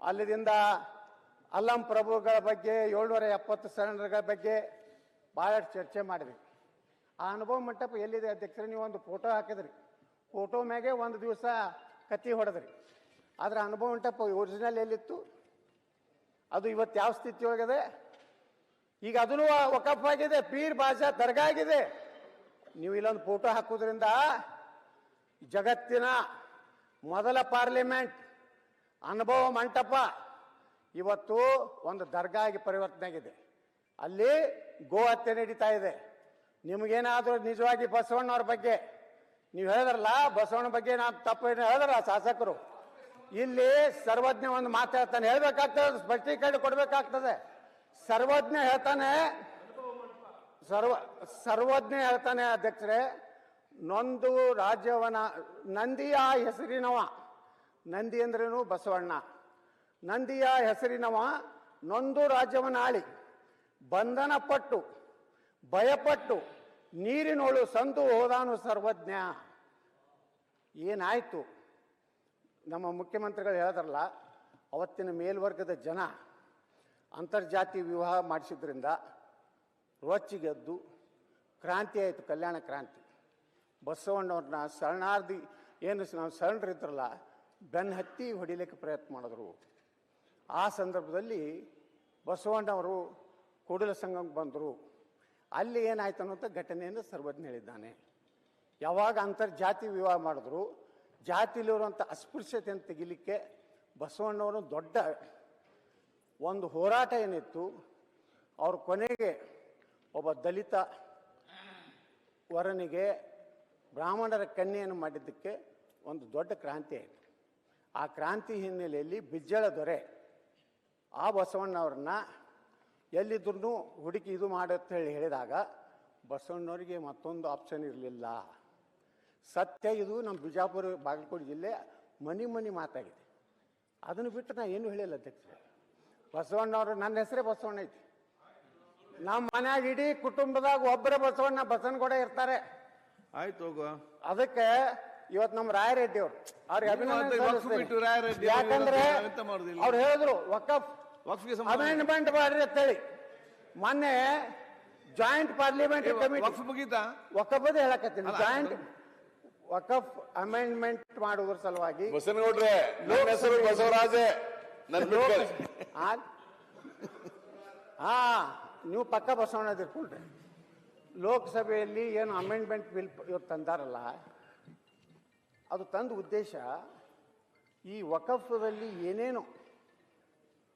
ಅಲ್ಲಿದಿಂದ ಅಲ್ಲಂ ಪ್ರಭುಗಳ ಬಗ್ಗೆ ಏಳ್ನೂರ ಎಪ್ಪತ್ತು ಶರಣರ ಬಗ್ಗೆ ಭಾಳಷ್ಟು ಚರ್ಚೆ ಮಾಡಿದ್ವಿ. ಆ ಅನುಭವ ಮಂಟಪ ಎಲ್ಲಿದೆ ಅಧ್ಯಕ್ಷರು, ನೀವು ಒಂದು ಫೋಟೋ ಹಾಕಿದ್ರಿ. ಫೋಟೋ ಮ್ಯಾಗೆ ಒಂದು ದಿವಸ ಕತ್ತಿ ಹೊಡೆದ್ರಿ. ಆದರೆ ಅನುಭವ ಮಂಟಪ ಒರಿಜಿನಲ್ ಎಲ್ಲಿತ್ತು? ಅದು ಇವತ್ತು ಯಾವ ಸ್ಥಿತಿ ಇದೆ ಈಗ ಅದನ್ನು ವಕಫ್ ಆಗಿದೆ, ಪೀರ್ ಬಾಜಾ ದರ್ಗಾ ಆಗಿದೆ. ನೀವು ಇಲ್ಲೊಂದು ಫೋಟೋ ಹಾಕೋದ್ರಿಂದ ಜಗತ್ತಿನ ಮೊದಲ ಪಾರ್ಲಿಮೆಂಟ್ ಅನುಭವ ಮಂಟಪ ಇವತ್ತು ಒಂದು ದರ್ಗಾ ಆಗಿ ಪರಿವರ್ತನೆ ಆಗಿದೆ. ಅಲ್ಲಿ ಗೋ ಹತ್ಯೆ ನಡೀತಾ ಇದೆ. ನಿಮಗೇನಾದರೂ ನಿಜವಾಗಿ ಬಸವಣ್ಣವ್ರ ಬಗ್ಗೆ ನೀವು ಹೇಳಿದ್ರಲ್ಲ ಬಸವಣ್ಣ ಬಗ್ಗೆ ನಾನು ತಪ್ಪು ಏನು ಹೇಳಿದ್ರಲ್ಲ ಶಾಸಕರು. ಇಲ್ಲಿ ಸರ್ವಜ್ಞ ಒಂದು ಮಾತಾಡ್ತಾನೆ ಹೇಳ್ಬೇಕಾಗ್ತದೆ, ಸ್ಪಷ್ಟೀಕರಣ ಕೊಡಬೇಕಾಗ್ತದೆ. ಸರ್ವಜ್ಞ ಹೇಳ್ತಾನೆ, ಸರ್ವ, ಸರ್ವಜ್ಞ ಹೇಳ್ತಾನೆ ಅಧ್ಯಕ್ಷರೇ, ನೊಂದು ರಾಜ್ಯವನ, ನಂದಿಯ ಹೆಸರಿನವ. ನಂದಿ ಅಂದ್ರೇನು? ಬಸವಣ್ಣ. ನಂದಿಯ ಹೆಸರಿನವ ನೊಂದು ರಾಜ್ಯವನ್ನಾಳಿ ಬಂಧನ ಪಟ್ಟು ಭಯಪಟ್ಟು, ನೀರಿನೊಳು ಸಂದು ಹೋದಾನು ಸರ್ವಜ್ಞ. ಏನಾಯ್ತು? ನಮ್ಮ ಮುಖ್ಯಮಂತ್ರಿಗಳು ಹೇಳಿದ್ರಲ್ಲ ಅವತ್ತಿನ ಮೇಲ್ವರ್ಗದ ಜನ ಅಂತರ್ಜಾತಿ ವಿವಾಹ ಮಾಡಿಸಿದ್ರಿಂದ ರೊಚ್ಚಿಗೆದ್ದು ಕ್ರಾಂತಿ ಆಯಿತು, ಕಲ್ಯಾಣ ಕ್ರಾಂತಿ. ಬಸವಣ್ಣವ್ರನ್ನ ಶರಣಾರ್ಧಿ ಏನು ನಾವು ಶರಣರಿದ್ರಲ್ಲ ಬೆನ್ನ ಹತ್ತಿ ಹೊಡಿಲಿಕ್ಕೆ ಪ್ರಯತ್ನ ಮಾಡಿದ್ರು. ಆ ಸಂದರ್ಭದಲ್ಲಿ ಬಸವಣ್ಣವರು ಕೂಡಲ ಸಂಘಕ್ಕೆ ಬಂದರು. ಅಲ್ಲಿ ಏನಾಯ್ತು ಅನ್ನೋಂಥ ಘಟನೆಯನ್ನು ಸರ್ವಜ್ಞ ಹೇಳಿದ್ದಾನೆ. ಯಾವಾಗ ಅಂತರ್ಜಾತಿ ವಿವಾಹ ಮಾಡಿದ್ರು, ಜಾತಿಲಿರುವಂಥ ಅಸ್ಪೃಶ್ಯತೆಯನ್ನು ತೆಗಿಲಿಕ್ಕೆ ಬಸವಣ್ಣವರು ದೊಡ್ಡ ಒಂದು ಹೋರಾಟ ಏನಿತ್ತು, ಅವ್ರ ಕೊನೆಗೆ ಒಬ್ಬ ದಲಿತ ವರನಿಗೆ ಬ್ರಾಹ್ಮಣರ ಕನ್ಯೆಯನ್ನು ಮಾಡಿದ್ದಕ್ಕೆ ಒಂದು ದೊಡ್ಡ ಕ್ರಾಂತಿ ಆಯಿತು. ಆ ಕ್ರಾಂತಿ ಹಿನ್ನೆಲೆಯಲ್ಲಿ ಬಿಜ್ಜಳ ದೊರೆ. ಆ ಬಸವಣ್ಣವ್ರನ್ನ ಎಲ್ಲಿದ್ರೂ ಹುಡುಕಿ ಇದು ಮಾಡುತ್ತೆ ಹೇಳಿ ಹೇಳಿದಾಗ ಬಸವಣ್ಣವರಿಗೆ ಮತ್ತೊಂದು ಆಪ್ಷನ್ ಇರಲಿಲ್ಲ. ಸತ್ಯ ಇದು ನಮ್ಮ ಬಿಜಾಪುರ ಬಾಗಲಕೋಟೆ ಜಿಲ್ಲೆ ಮನಿ ಮನಿ ಮಾತಾಗಿದೆ. ಅದನ್ನು ಬಿಟ್ಟು ನಾನು ಏನು ಹೇಳಿಲ್ಲ ಅಧ್ಯಕ್ಷರೇ. ಬಸವಣ್ಣವ್ರು ನನ್ನ ಹೆಸರೇ ಬಸವಣ್ಣ ಐತಿ. ನಮ್ಮ ಮನ್ಯಾಗ ಇಡೀ ಕುಟುಂಬದಾಗ ಒಬ್ಬರೇ ಬಸವಣ್ಣ ಬಸವನಗೌಡ ಇರ್ತಾರೆ. ಆಯ್ತು ಅದಕ್ಕೆ ಇವತ್ತು ನಮ್ಮ ರಾಯರೆಡ್ಡಿ ಅವರು ಅವ್ರಿಗೆ ಅಭಿನಂದನೆ ಸಲ್ಲಿಸ್ತೀನಿ. ಯಾಕಂದ್ರೆ? ಅವ್ರು ಹೇಳಿದ್ರು ವಕಫ್ ವಕ್ಫ್ಗೆ ಸಂಬಂಧ ಅಮೆಂಡ್ಮೆಂಟ್ ಮಾಡ್ರಿ ಅಂತೇಳಿ ಮೊನ್ನೆ ಜಾಯಿಂಟ್ ಪಾರ್ಲಿಮೆಂಟ್ ಕಮಿಟಿ ವಕ್ಫ್ ಮುಗೀತಾ ವಕಫದೇ ಹೇಳಕತ್ತೀನಿ ಅಲ್ಲ, ಜಾಯಿಂಟ್ ವಕಫ್ ಅಮೆಂಡ್ಮೆಂಟ್ ಮಾಡುವುದ್ರ ಸಲುವಾಗಿ ಬಸನಗೌಡ್ರೆ ನನ್ನ ಹೆಸರು ಬಸವರಾಜೆ ನನ್ನ ಬಿಟ್ಕೊಳ್ಳಿ. ಆ? ಹಾ ನೀವು ಪಕ್ಕ ಬಸವಣ್ಣ ತಿಳ್ಕೊಳ್ರಿ ಲೋಕಸಭೆಯಲ್ಲಿ ಏನು ಅಮೆಂಡ್ಮೆಂಟ್ ಬಿಲ್ ಇವತ್ತು ತಂದಾರಲ್ಲ ಅದು ತಂದ ಉದ್ದೇಶ ಈ ವಕಫದಲ್ಲಿ ಏನೇನು